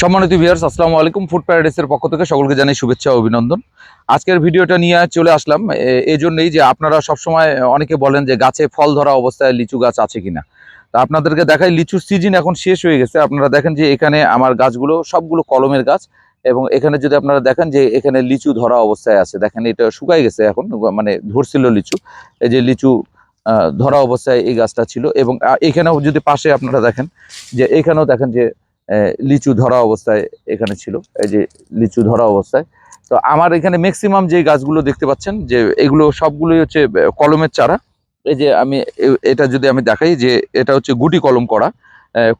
সম্মানিত ভিউয়ার্স আসসালামু আলাইকুম। ফুড প্যারাডাইসের পক্ষ থেকে সকলকে জানাই শুভেচ্ছা অভিনন্দন। আজকের ভিডিওটা নিয়ে চলে আসলাম এই জন্যই যে আপনারা সবসময় অনেকে বলেন যে গাছে ফল ধরা অবস্থায় লিচু গাছ আছে কিনা। তা আপনাদেরকে দেখাই, লিচুর সিজন এখন শেষ হয়ে গেছে। আপনারা দেখেন যে এখানে আমার গাছগুলো সবগুলো কলমের গাছ, এবং এখানে যদি আপনারা দেখেন যে এখানে লিচু ধরা অবস্থায় আছে, দেখেন এটা শুকাই গেছে এখন মানে ধরছিল লিচু। এই যে লিচু ধরা অবস্থায় এই গাছটা ছিল, এবং এখানেও যদি পাশে আপনারা দেখেন, যে এখানেও দেখেন যে লিচু ধরা অবস্থায় এখানে ছিল, এই যে লিচু ধরা অবস্থায়। তো আমার এখানে ম্যাক্সিমাম যে গাছগুলো দেখতে পাচ্ছেন, যে এগুলো সবগুলোই হচ্ছে কলমের চারা। এই যে আমি এটা যদি আমি দেখাই, যে এটা হচ্ছে গুটি কলম করা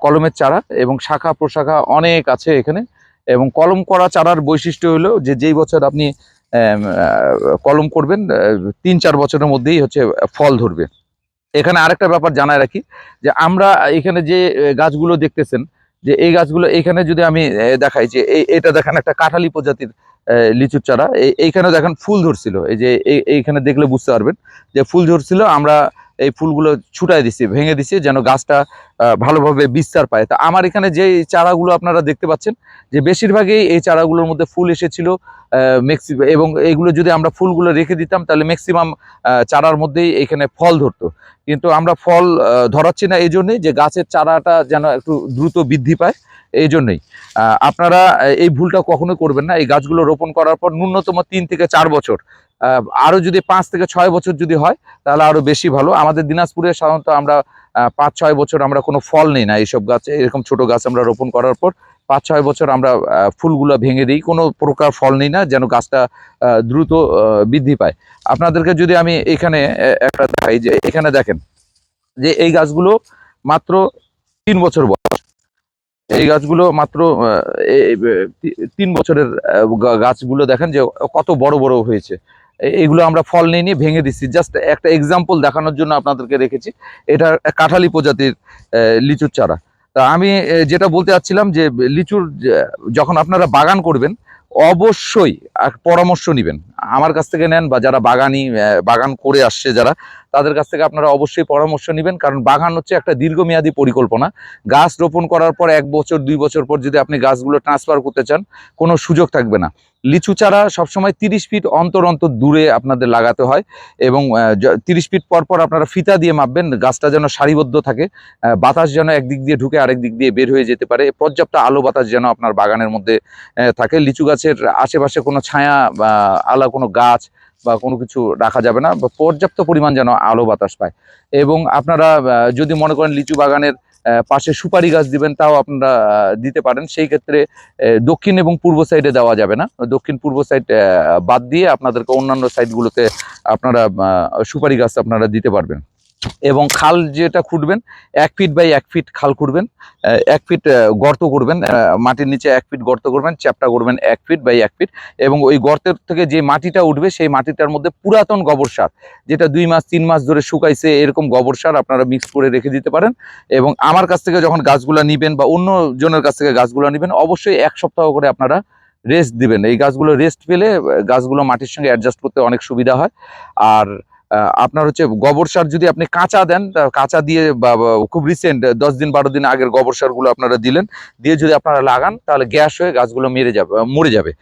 কলমের চারা এবং শাখা প্রশাখা অনেক আছে এখানে। এবং কলম করা চারার বৈশিষ্ট্য হলো যে যেই বছর আপনি কলম করবেন তিন চার বছরের মধ্যেই হচ্ছে ফল ধরবে। এখানে আরেকটা ব্যাপার জানায় রাখি, যে আমরা এখানে যে গাছগুলো দেখতেছেন যে এই গাছগুলো এখানে যদি আমি দেখাই যে এটা দেখেন একটা কাঁঠালি প্রজাতির লিচুর চারা। এইখানে দেখেন ফুল ধরছিল। এই যে, এই- এইখানে দেখলে বুঝতে পারবেন যে ফুল ধরছিল। আমরা এই ফুলগুলো ছুটাই দিছি, ভেঙে দিছি, যেন গাছটা ভালোভাবে বিস্তার পায়। তা আমার এখানে যে চারাগুলো আপনারা দেখতে পাচ্ছেন, যে বেশিরভাগই এই চারাগুলোর মধ্যে ফুল এসেছিল ম্যাক্সি এবং এইগুলো যদি আমরা ফুলগুলো রেখে দিতাম, তাহলে ম্যাক্সিমাম চারার মধ্যেই এখানে ফল ধরতো। কিন্তু আমরা ফল ধরাচ্ছি না এই জন্যেই যে গাছের চারাটা যেন একটু দ্রুত বৃদ্ধি পায় এই জন্যই আপনারা এই ভুলটা কখনোই করবেন না। এই গাছগুলো রোপণ করার পর ন্যূনতম তিন থেকে চার বছর আহ, আরও যদি পাঁচ থেকে ছয় বছর যদি হয় তাহলে আরও বেশি ভালো। আমাদের দিনাজপুরে সাধারণত আমরা পাঁচ ছয় বছর আমরা কোনো ফল নেই না এইসব গাছে। এরকম ছোট গাছ আমরা রোপণ করার পর পাঁচ ছয় বছর আমরা ফুলগুলো ভেঙে দিই। কোনো প্রকার ফল নেই না যেন গাছটা দ্রুত বৃদ্ধি পায়। আপনাদেরকে যদি আমি এখানে একটা দেখাই যে এখানে দেখেন যে এই গাছগুলো মাত্র তিন বছর বয়স। এই গাছগুলো মাত্র তিন বছরের গাছগুলো দেখেন যে কত বড় বড় হয়েছে। এগুলো আমরা ফল নিয়ে নিয়ে ভেঙে দিচ্ছি। জাস্ট একটা এক্সাম্পল দেখানোর জন্য আপনাদেরকে রেখেছি। এটা কাঁঠালি প্রজাতির লিচুর চারা। তা আমি যেটা বলতে চাচ্ছিলাম যে, লিচুর যখন আপনারা বাগান করবেন, অবশ্যই পরামর্শ নেবেন। আমার কাছ থেকে নেন বা যারা বাগানি বাগান করে আসছে যারা তাদের কাছ থেকে আপনারা অবশ্যই পরামর্শ নেবেন, কারণ বাগান হচ্ছে একটা দীর্ঘমেয়াদী পরিকল্পনা। গাছ রোপণ করার পর এক বছর, দুই বছর পর যদি আপনি গাছগুলো ট্রান্সফার করতে চান, কোনো সুযোগ থাকবে না। লিচু চারা সবসময় তিরিশ ফিট অন্তর অন্তর দূরে আপনাদের লাগাতে হয় এবং তিরিশ ফিট পর পর আপনারা ফিতা দিয়ে মাপবেন, গাছটা যেন সারিবদ্ধ থাকে বাতাস যেন একদিক দিয়ে ঢুকে আরেক দিক দিয়ে বের হয়ে যেতে পারে, পর্যাপ্ত আলো বাতাস যেন আপনার বাগানের মধ্যে থাকে। লিচু গাছের আশেপাশে কোনো ছায়া বা আলা কোনো গাছ বা কোনো কিছু রাখা যাবে না, বা পর্যাপ্ত পরিমাণ যেন আলো বাতাস পায়। এবং আপনারা যদি মনে করেন লিচু বাগানের পাশে সুপারি গাছ দিবেন, তাও আপনারা দিতে পারেন। সেই ক্ষেত্রে দক্ষিণ এবং পূর্ব সাইডে দেওয়া যাবে না। দক্ষিণ পূর্ব সাইড বাদ দিয়ে আপনাদেরকে অন্যান্য সাইডগুলোতে আপনারা সুপারি গাছ আপনারা দিতে পারবেন। এবং খাল যেটা খুঁড়বেন, এক ফিট বাই এক ফিট খাল খুঁড়বেন এক ফিট গর্ত করবেন মাটির নিচে এক ফিট গর্ত করবেন, চ্যাপটা করবেন এক ফিট বাই এক ফিট এবং ওই গর্তের থেকে যে মাটিটা উঠবে সেই মাটিটার মধ্যে পুরাতন গোবর সার, যেটা দুই মাস, তিন মাস ধরে শুকাইছে, এরকম গোবর সার আপনারা মিক্স করে রেখে দিতে পারেন এবং আমার কাছ থেকে যখন গাছগুলো নিবেন বা অন্য জনের কাছ থেকে গাছগুলো নিবেন, অবশ্যই এক সপ্তাহ করে আপনারা রেস্ট দিবেন। এই গাছগুলো রেস্ট পেলে গাছগুলো মাটির সঙ্গে অ্যাডজাস্ট করতে অনেক সুবিধা হয়। আর আপনার হচ্ছে গোবর সার যদি আপনি কাঁচা দেন কাঁচা দিয়ে বা খুব রিসেন্ট দশ দিন বারো দিন আগের গোবর সারগুলো আপনারা দিলেন, দিয়ে যদি আপনারা লাগান, তাহলে গ্যাস হয়ে গাছগুলো মেরে যাবে মরে যাবে।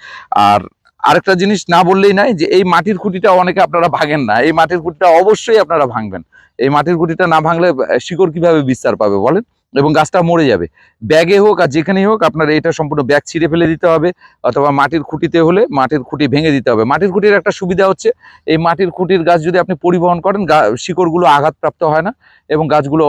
আর আরেকটা জিনিস না বললেই নাই, যে এই মাটির খুঁটিটা অনেকে আপনারা ভাঙেন না, এই মাটির খুঁটিটা অবশ্যই আপনারা ভাঙবেন। এই মাটির খুঁটিটা না ভাঙলে শিকড় কীভাবে বিস্তার পাবে বলেন? এবং গাছটা মরে যাবে। ব্যাগে হোক আর যেখানেই হোক আপনার এটা সম্পূর্ণ ব্যাগ ছিঁড়ে ফেলে দিতে হবে অথবা মাটির খুঁটিতে হলে মাটির খুঁটি ভেঙে দিতে হবে। মাটির খুঁটির একটা সুবিধা হচ্ছে, এই মাটির খুঁটির গাছ যদি আপনি পরিবহন করেন শিকড়গুলো আঘাতপ্রাপ্ত হয় না এবং গাছগুলো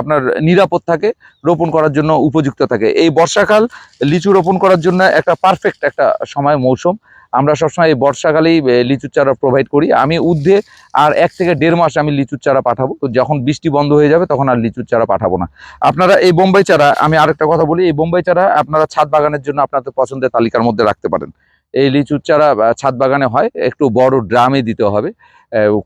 আপনার নিরাপদ থাকে, রোপণ করার জন্য উপযুক্ত থাকে। এই বর্ষাকাল লিচু রোপণ করার জন্য একটা পারফেক্ট একটা সময়, মৌসুম। আমরা সবসময় এই বর্ষাকালেই লিচুর চারা প্রোভাইড করি। আমি ঊর্ধ্বে আর এক থেকে দেড় মাস আমি লিচুর চারা পাঠাবো। যখন বৃষ্টি বন্ধ হয়ে যাবে, তখন আর লিচুর চারা পাঠাবো না। আপনারা এই বোম্বাই চারা, আমি আরেকটা কথা বলি, এই বোম্বাই চারা আপনারা ছাদ বাগানের জন্য আপনাদের পছন্দের তালিকার মধ্যে রাখতে পারেন। এই লিচুর চারা ছাদ বাগানে হয়, একটু বড় ড্রামে দিতে হবে।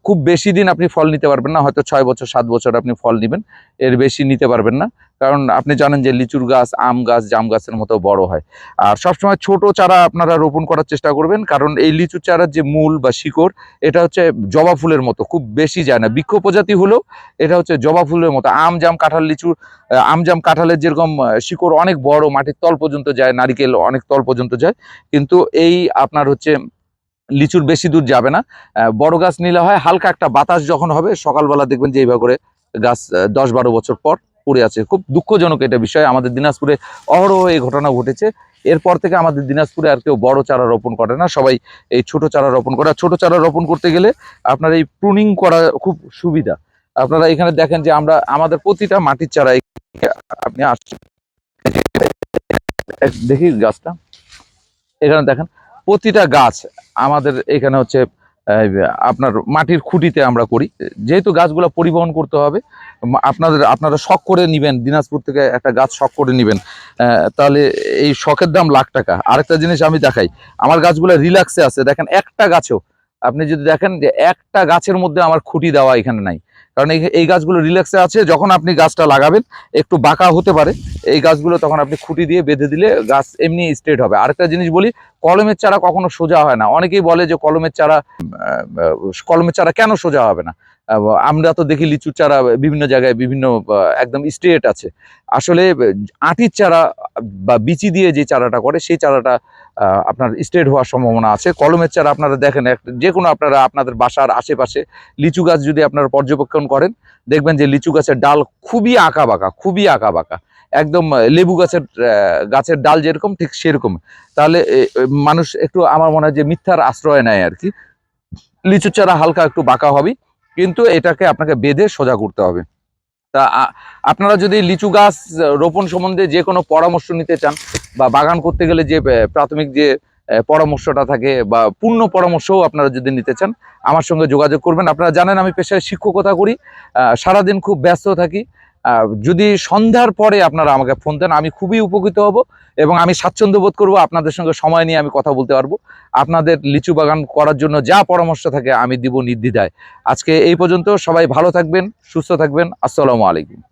খুব বেশি দিন আপনি ফল নিতে পারবেন না, হয়তো ছয় বছর, সাত বছর আপনি ফল নেবেন। এর বেশি নিতে পারবেন না। কারণ আপনি জানেন যে লিচুর গাছ, আম গাছ, জাম গাছের মতো বড় হয়। আর সবসময় ছোট চারা আপনারা রোপণ করার চেষ্টা করবেন, কারণ এই লিচু চারার যে মূল বা শিকড়, এটা হচ্ছে জবা ফুলের মতো, খুব বেশি যায় না। বৃক্ষ প্রজাতি হলেও এটা হচ্ছে জবা ফুলের মতো। আম, জাম, কাঁঠাল, লিচু আম, জাম, কাঁঠালের যেরকম শিকড় অনেক বড়, মাটির তল পর্যন্ত যায়, নারিকেল অনেক তল পর্যন্ত যায়, কিন্তু এই আপনার হচ্ছে লিচুর বেশি দূর যাবে না। বড় গাছ নিলে হয় হালকা একটা বাতাস যখন হবে, সকালবেলা দেখবেন যে এইভাবে করে গাছ দশ বারো বছর পর পড়ে আছে। খুব দুঃখজনক এটা বিষয়। আমাদের দিনাজপুরে অহরহ এই ঘটনা ঘটেছে। এরপর থেকে আমাদের দিনাজপুরে আর কেউ বড় চারা রোপণ করে না। সবাই এই ছোট চারা রোপণ করে। ছোট চারা রোপণ করতে গেলে আপনার এই প্রুনিং করা খুব সুবিধা। আপনারা এখানে দেখেন যে আমরা, আমাদের প্রতিটা মাটির চারা আপনি আসছেন। দেখি গাছটা। এখানে দেখেন, প্রতিটা গাছ আমাদের এখানে হচ্ছে আপনার মাটির খুঁটিতে আমরা করি। যেহেতু গাছগুলো পরিবহন করতে হবে আপনাদের, আপনারা শখ করে নেবেন, দিনাজপুর থেকে একটা গাছ শখ করে নেবেন। তাহলে এই শখের দাম লাখ টাকা। আরেকটা জিনিস আমি দেখাই, আমার গাছগুলো রিল্যাক্সে আছে। দেখেন একটা গাছও আপনি যদি দেখেন যে একটা গাছের মধ্যে আমার খুঁটি দেওয়া এখানে নাই। কারণ এই গাছগুলো রিল্যাক্সে আছে, যখন আপনি গাছটা লাগাবেন, একটু বাঁকা হতে পারে। এই গাছগুলো তখন আপনি খুঁটি দিয়ে বেঁধে দিলে গাছ এমনি স্ট্রেট হবে। আরেকটা জিনিস বলি, কলমের চারা কখনো সোজা হয় না। অনেকেই বলে যে কলমের চারা কলমের চারা কেন সোজা হবে না? আমরা তো দেখি লিচুর চারা বিভিন্ন জায়গায় বিভিন্ন একদম স্ট্রেট আছে। আসলে আটির চারা বা বিচি দিয়ে যে চারাটা করে, সেই চারাটা আপনার স্ট্রেট হওয়ার সম্ভাবনা আছে। কলমের চারা আপনারা দেখেন যে কোনো আপনারা আপনাদের বাসার আশেপাশে লিচু গাছ যদি আপনারা পর্যবেক্ষণ করেন, দেখবেন যে লিচু গাছের ডাল খুবই আঁকা বাঁকা খুবই আঁকা বাঁকা একদম লেবু গাছের গাছের ডাল যেরকম, ঠিক সেরকম। তাহলে মানুষ একটু, আমার মনে হয় যে মিথ্যার আশ্রয় নেয় আর কি। লিচু চারা হালকা একটু বাঁকা হবে কিন্তু এটাকে আপনাকে বেঁধে সোজা করতে হবে। তা আপনারা যদি লিচু গাছ, রোপণ সম্বন্ধে যে কোনো পরামর্শ নিতে চান বা বাগান করতে গেলে যে প্রাথমিক যে পরামর্শটা থাকে বা পূর্ণ পরামর্শও আপনারা যদি নিতে চান, আমার সঙ্গে যোগাযোগ করবেন। আপনারা জানেন আমি পেশায় শিক্ষকতা করি সারাদিন খুব ব্যস্ত থাকি। যদি সন্ধ্যার পরে আপনারা আমাকে ফোন দেন, আমি খুবই উপকৃত হব এবং আমি স্বাচ্ছন্দ্য বোধ করব, আপনাদের সঙ্গে সময় নিয়ে আমি কথা বলতে পারব। আপনাদের লিচু বাগান করার জন্য যা পরামর্শ থাকে, আমি দিব নির্দ্বিধায়। আজকে এই পর্যন্ত সবাই ভালো থাকবেন, সুস্থ থাকবেন। আসসালামু আলাইকুম।